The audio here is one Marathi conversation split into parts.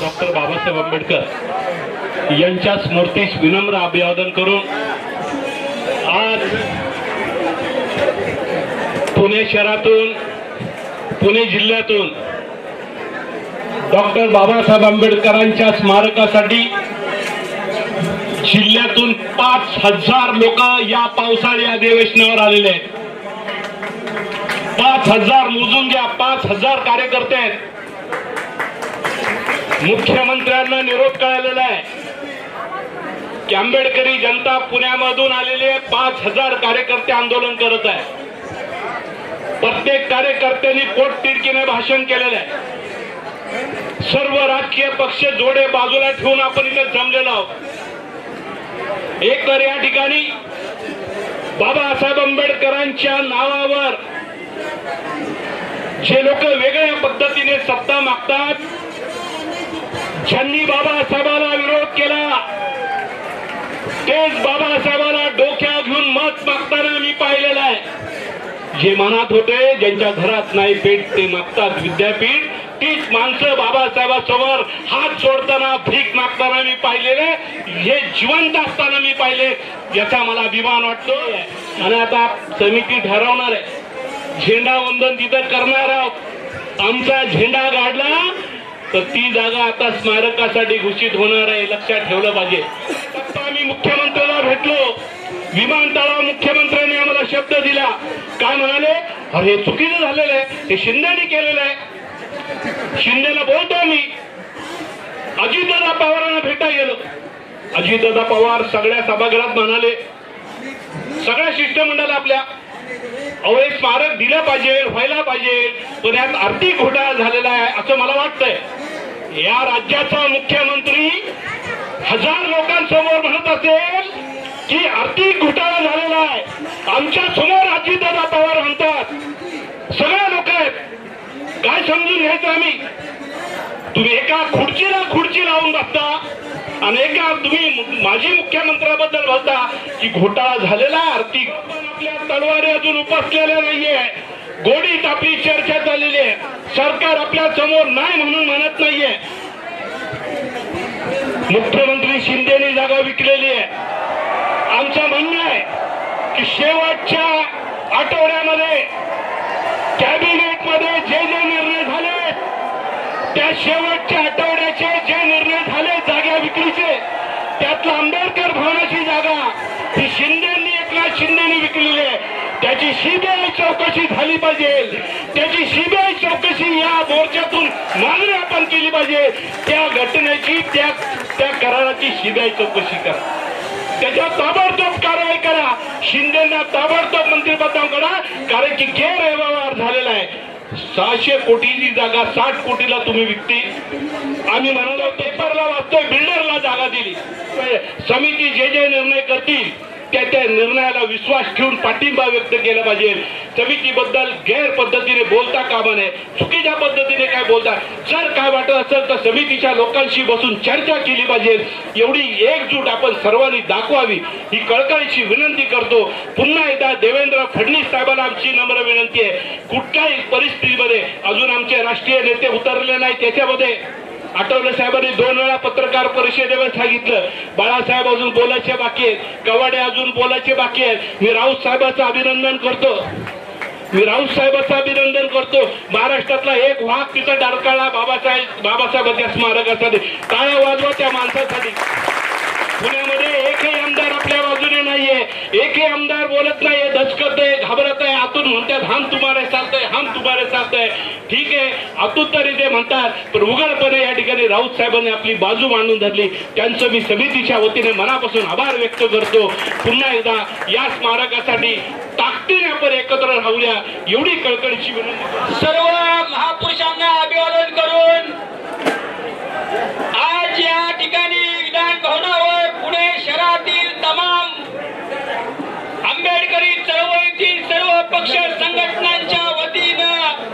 डॉक्टर बाबासाहेब आंबेडकर यांच्या स्मृतीस विनम्र अभिवादन करून आज पुणे शहरातून पुणे जिल्ह्यातून डॉक्टर बाबासाहेब आंबेडकरांच्या स्मारकासाठी जिल्ह्यातून पाच हजार लोक या पावसाळी अधिवेशनावर आलेले आहेत. पाच हजार मोजून घ्या पाच हजार कार्यकर्ते आहेत. मुख्यमंत्र्यांना निरोप कळलेला आहे. की आंबेडकरी जनता पुण्यामधून आलेले पाच हजार कार्यकर्ते आंदोलन करत आहे. प्रत्येक कार्यकर्त्यांनी पोटतिडकीने भाषण केलेलं आहे. सर्व राजकीय पक्ष जोडे बाजूला ठेवून आपण इथे जमलेलो आहोत. एक तर या ठिकाणी बाबासाहेब आंबेडकरांच्या नावावर जे लोक वेगळ्या पद्धतीने सत्ता मागतात ज्यांनी बाबासाहेबाला विरोध केला तेच बाबासाहेबाला डोक्यात घेऊन मत मागताना मी पाहिलेलं आहे. जे मनात होते ज्यांच्या घरात नाही पेट ते मागतात विद्यापीठ. तीच माणसं बाबासाहेबांसमोर हात सोडताना भीक मागताना मी पाहिलेले. हे जिवंत असताना मी पाहिले. याचा मला अभिमान वाटतो आणि आता समिती ठरवणार आहे. झेंडा वंदन तिथं करणार आहोत. आमचा झेंडा गाडला तर ती जागा आता स्मारकासाठी घोषित होणार आहे लक्षात ठेवलं पाहिजे. आम्ही मुख्यमंत्र्याला भेटलो. विमानतळावर मुख्यमंत्र्यांनी आम्हाला शब्द दिला. काय म्हणाले? अरे हे चुकीचं झालेलं आहे. हे शिंदेने केलेलं आहे. शिंदेला बोलतो मी अजितदादा पवारांना भेटा गेलो. अजितदादा पवार सगळ्या सभागृहात म्हणाले सगळ्या शिष्टमंडळ आपल्या अहो एक स्मारक दिलं पाहिजे व्हायला पाहिजे पण यात आर्थिक घोटाळा झालेला आहे असं मला वाटतंय. या राज्याचा मुख्यमंत्री हजार लोकांसमोर म्हणत असेल की आर्थिक घोटाळा झालेला आहे. आमच्यासमोर अजितदादा पवार म्हणतात सगळे लोक आहेत काय समजून घ्यायचं आम्ही. तुम्ही एका खुर्चीला खुर्ची लावून बसता आणि एका तुम्ही माजी मुख्यमंत्र्याबद्दल बोलता की घोटाळा झालेला आर्थिक. आपल्या तलवारी अजून उपसलेल्या नाहीये. गोडीत आपली चर्चा चाललेली आहे. सरकार आपल्यासमोर नाही म्हणून म्हणत नाहीये. मुख्यमंत्री शिंदेनी जागा विकलेली आहे. आमचं म्हणणं आहे की शेवटच्या आठवड्यामध्ये कॅबिनेटमध्ये जे जे त्या शेवटच्या आठवड्याचे जे निर्णय झाले जागा विक्रीचे त्यातला आंबेडकर भवनाची जागा ही शिंदेनी एकनाथ शिंदेनी विकलेली आहे. त्याची सीबीआय चौकशी झाली पाहिजे. त्याची सीबीआय चौकशी या मोर्चातून मागणी आपण केली पाहिजे. त्या घटनेची त्या त्या कराराची सीबीआय चौकशी करा. त्याच्यावर ताबडतोब कारवाई करा. शिंदेना ताबडतोब मंत्रिपदावर करा कारण की गैरव्यवहार झालेला आहे. सहाशे कोटीची जागा साठ कोटीला तुम्ही विकती. आम्ही म्हणालो पेपरला वाचतोय बिल्डरला जागा दिली. समिती जे जे निर्णय करतील त्या त्या निर्णयाला विश्वास ठेवून पाठिंबा व्यक्त केला पाहिजे. समितीबद्दल गैर पद्धतीने बोलता कामा नये. चुकीच्या पद्धतीने काय बोलता? जर काय वाटत असेल तर समितीच्या लोकांशी बसून चर्चा केली पाहिजे. एवढी एकजूट आपण सर्वांनी दाखवावी. ही कळकळीची विनंती करतो. पुन्हा एकदा देवेंद्र फडणवीस साहेबांना आमची नम्र विनंती आहे. कुठल्याही परिस्थितीमध्ये अजून आमचे राष्ट्रीय नेते उतरले नाही त्याच्यामध्ये आठवले साहेबांनी दोन वेळा पत्रकार परिषदेवर सांगितलं. बाळासाहेब अजून बोलायचे बाकी आहेत. कवाडे अजून बोलायचे बाकी आहेत. मी राऊत साहेबांचं अभिनंदन करतो. मी राऊत साहेबांचं अभिनंदन करतो. महाराष्ट्रातला एक वाघ तिथं डारकाळा बाबासाहेब बाबासाहेबांच्या स्मारकासाठी टाळ्या वाजवा त्या माणसासाठी. पुण्यामध्ये एकही आमदार आपल्या बाजूने नाहीये. एकही आमदार बोलत नाहीये. दचकत आहे घाबरत आहे म्हणतात हम तुम्हाला साथ आहे हम तुम्हाला साथ आहे ठीक आहे आतून तरी म्हणतात पण उघडपणे या ठिकाणी राऊत साहेबांनी आपली बाजू मांडून धरली त्यांचं मी समितीच्या वतीने मनापासून आभार व्यक्त करतो पुन्हा एकदा या स्मारकासाठी ताकदीने आपण एकत्र राहूया एवढी कळकळीची विनंती सर्व महापुरुषांना अभिवादन करू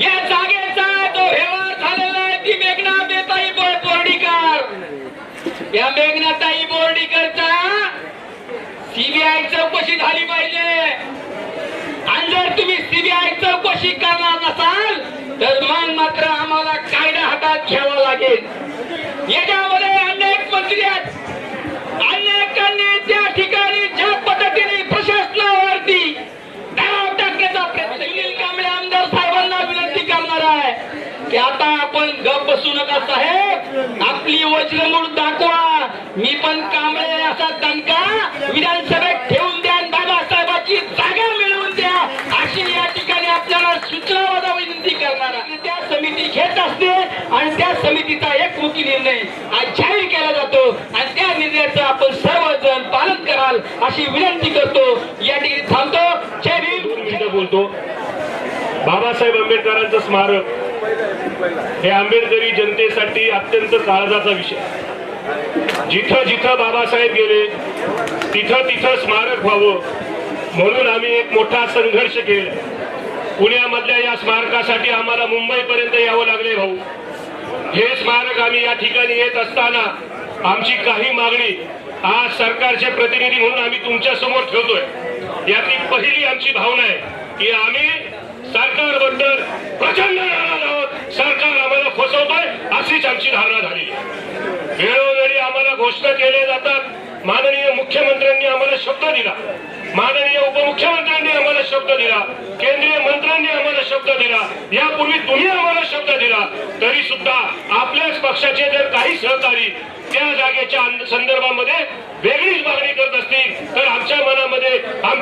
या जागेचा जो व्यवहार झालेला आहे ती मेघनाताई बोर्डीकर. या मेघनाताई बोर्डीकरचा सीबीआय चौकशी झाली पाहिजे. आणि जर तुम्ही सीबीआय चौकशी करणार नसाल तर मग मात्र आम्हाला कायदा हातात घ्यावा लागेल. याच्यामध्ये अनेक मंत्री आहेत अनेकांनी त्या ठिकाणी ज्या पद्धतीने प्रशासनावरती दबाव टाकण्याचा प्रयत्न सुनील कांबळे आमदार साहेबांना विनंती करणार आहे की आता आपण गप बसू नका साहेब आपली वज्रमूळ दाखवा. मी पण कांबळे असा दणका. विधानसभेत ठेवून द्या बाबासाहेबांची जागा मिळवून द्या. अशी या ठिकाणी आपल्याला सूचनावादा विनंती करणार त्या समिती घेत असते आणि त्या समितीचा एकमुखी निर्णय आज जाहीर केला जातो. आणि त्या निर्णयाचं आपण सर्वजण पालन कराल अशी विनंती करतो. या ठिकाणी थांबतो. जय भीम. बोलतो. बाबासाहेब आंबेडकरांचं स्मारक. हे आंबेडकरी जनतेसाठी अत्यंत काळजाचा विषय. जिथं जिथं बाबासाहेब गेले तिथं तिथं स्मारक व्हावं म्हणून आम्ही एक मोठा संघर्ष केला. पुण्यामधल्या या स्मारकासाठी आम्हाला मुंबईपर्यंत यावं लागले भाऊ. हे स्मारक आम्ही या ठिकाणी येत असताना आमची काही मागणी आज सरकारचे प्रतिनिधी म्हणून आम्ही तुमच्यासमोर ठेवतोय. यातली पहिली आमची भावना आहे की आम्ही सरकारबद्दल प्रचंड नाराज आहोत सरकार आम्हाला फसवतोय अशीच आमची धारणा झाली. वेळोवेळी आम्हाला घोषणा केल्या जातात. माननीय मुख्यमंत्र्यांनी आम्हाला शब्द दिला. माननीय उपमुख्यमंत्र्यांनी आम्हाला शब्द दिला. केंद्रीय मंत्र्यांनी आम्हाला शब्द दिला. यापूर्वी तुम्ही आम्हाला शब्द दिला. तरी सुद्धा आपल्याच पक्षाचे जर काही सहकारी त्या जागेच्या संदर्भामध्ये वेगळीच मागणी करत असतील तर आमच्या मनात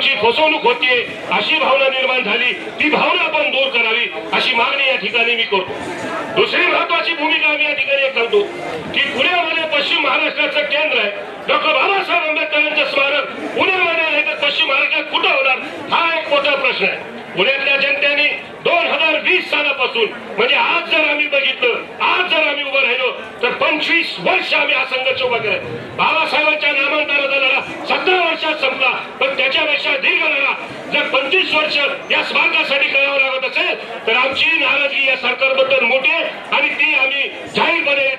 आमची फसवणूक होतीये अशी भावना निर्माण झाली ती भावना आपण दूर करावी अशी मागणी या ठिकाणी मी करतो. दुसरी महत्वाची भूमिका आम्ही या ठिकाणी सांगतो की पुण्यामध्ये पश्चिम महाराष्ट्राचं केंद्र आहे. डॉक्टर बाबासाहेब आंबेडकरांचं स्मारक पुण्यामध्ये नाही तर पश्चिम महाराष्ट्रात कुठं होणार? हा एक मोठा प्रश्न आहे. पुण्यातल्या जनतेने वीस सालापासून. म्हणजे आज जर आम्ही बघितलं आज जर आम्ही उभं राहिलो तर पंचवीस वर्ष आम्ही हा संघर्ष उभा केलाय बाबासाहेबांच्या नामांतराचा लढा सतरा वर्षात संपला पण त्याच्यापेक्षा दीर्घ लढा जर पंचवीस वर्ष या स्मारकासाठी करावं लागत असेल तर आमची नाराजगी या सरकारबद्दल मोठी आहे आणि ती आम्ही जाहीरपणे